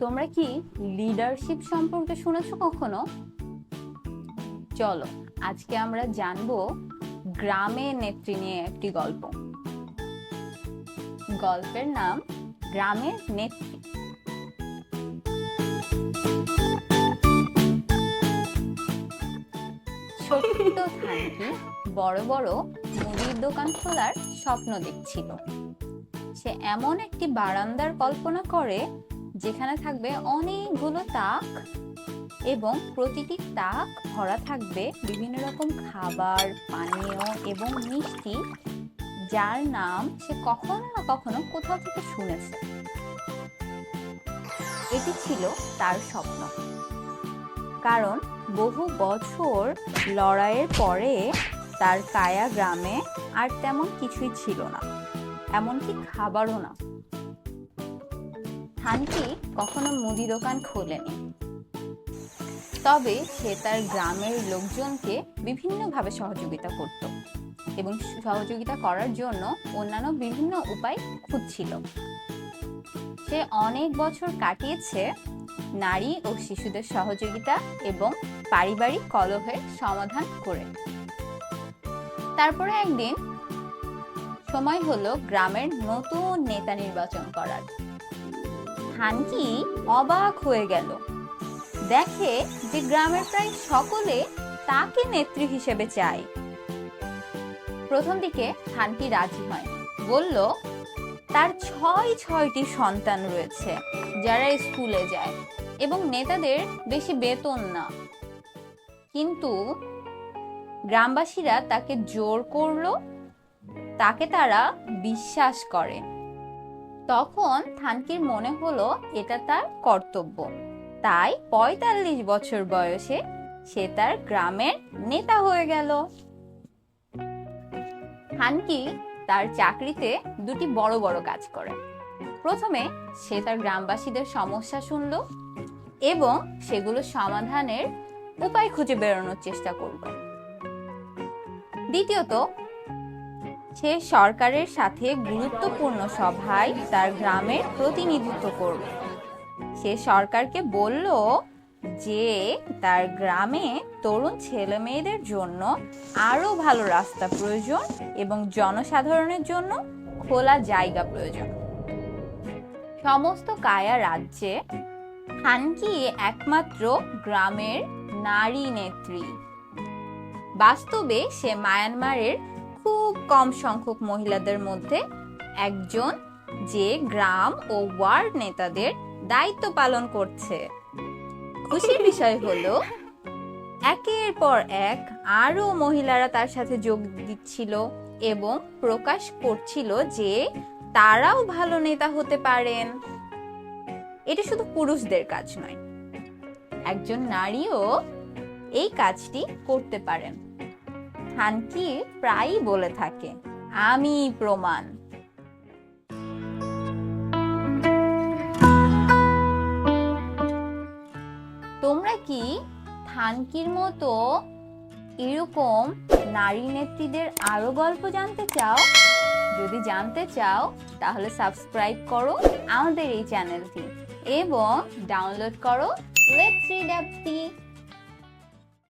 তোমরা কি লিডারশিপ সম্পর্কে শুনেছো কখনো? চলো, আজকে আমরা জানব গ্রামে নেত্রী নিয়ে একটি গল্প। গল্পের নাম গ্রামের নেত্রী। ছোট্ট থানকি বড় বড় মুদির দোকান খোলার স্বপ্ন দেখছিল। সে এমন একটি বারান্দার কল্পনা করে যেখানে থাকবে অনেকগুলো তাক এবং প্রতিটি তাক ভরা থাকবে বিভিন্ন রকম খাবার, পানীয় এবং মিষ্টি, যার নাম সে কখনো না কখনো কোথাও থেকে শুনেছে। এটি ছিল তার স্বপ্ন। কারণ বহু বছর লড়াইয়ের পরে তার কায়া গ্রামে আর তেমন কিছুই ছিল না। এমনকি খাবারও না। থানকি কখনো মুদি দোকান খোলেনি। তবে সে তার গ্রামের লোকজনকে বিভিন্নভাবে সহযোগিতা করত এবং সহযোগিতা করার জন্য অন্যান্য বিভিন্ন উপায় খুঁজছিল। সে অনেক বছর কাটিয়েছে নারী ও শিশুদের সহযোগিতা এবং পারিবারিক কলহের সমাধান করে। তারপরে একদিন সময় হলো গ্রামের নতুন নেতা নির্বাচন করার। হানকি অবাক হয়ে গেল। দেখে যে গ্রামের প্রায় সকলে তাকে নেত্রী হিসেবে চায়। প্রথম দিকে হানকি রাজি হয়। বলল, তার ছয় ছয়টি সন্তান রয়েছে, যারা স্কুলে যায় এবং নেতাদের বেশি বেতন না। কিন্তু গ্রামবাসীরা তাকে জোর করল, তাকে তারা বিশ্বাস করে। তখন থানকির মনে হলো এটা তার কর্তব্য। তাই পঁয়তাল্লিশ বছর বয়সে সে তার গ্রামের নেতা হয়ে গেল। থানকি তার চাকরিতে দুটি বড় বড় কাজ করে। প্রথমে সে তার গ্রামবাসীদের সমস্যা শুনল এবং সেগুলো সমাধানের উপায় খুঁজে বেরোনোর চেষ্টা করল। দ্বিতীয়ত সে সরকারের সাথে গুরুত্বপূর্ণ সভায় তার গ্রামের প্রতিনিধিত্ব করবে। সে সরকারকে বলল যে তার গ্রামে তরুণ ছেলে মেয়েদের জন্য আরও ভালো রাস্তা প্রয়োজন এবং জনসাধারণের জন্য খোলা জায়গা প্রয়োজন। সমস্ত কায়া রাজ্যে হানকি একমাত্র গ্রামের নারী নেত্রী। বাস্তবে সে মায়ানমারের খুব কম সংখ্যক মহিলাদের মধ্যে একজন যে গ্রাম ও ওয়ার্ড নেতাদের দায়িত্ব পালন করছে। খুশির বিষয় হলো, একের পর এক আরও মহিলারা তার সাথে যোগ দিচ্ছিল এবং প্রকাশ করছিল যে তারাও ভালো নেতা হতে পারেন। এটা শুধু পুরুষদের কাজ নয়, একজন নারীও এই কাজটি করতে পারেন। হানকি প্রায়ই বলে থাকে। আমি প্রমাণ। তোমরা কি থানকির মতো এরকম নারী নেত্রীদের আরও গল্প জানতে চাও? যদি জানতে চাও, তাহলে সাবস্ক্রাইব করো আমাদের এই চ্যানেলটি এবং ডাউনলোড করো লেটস রিড অ্যাপটি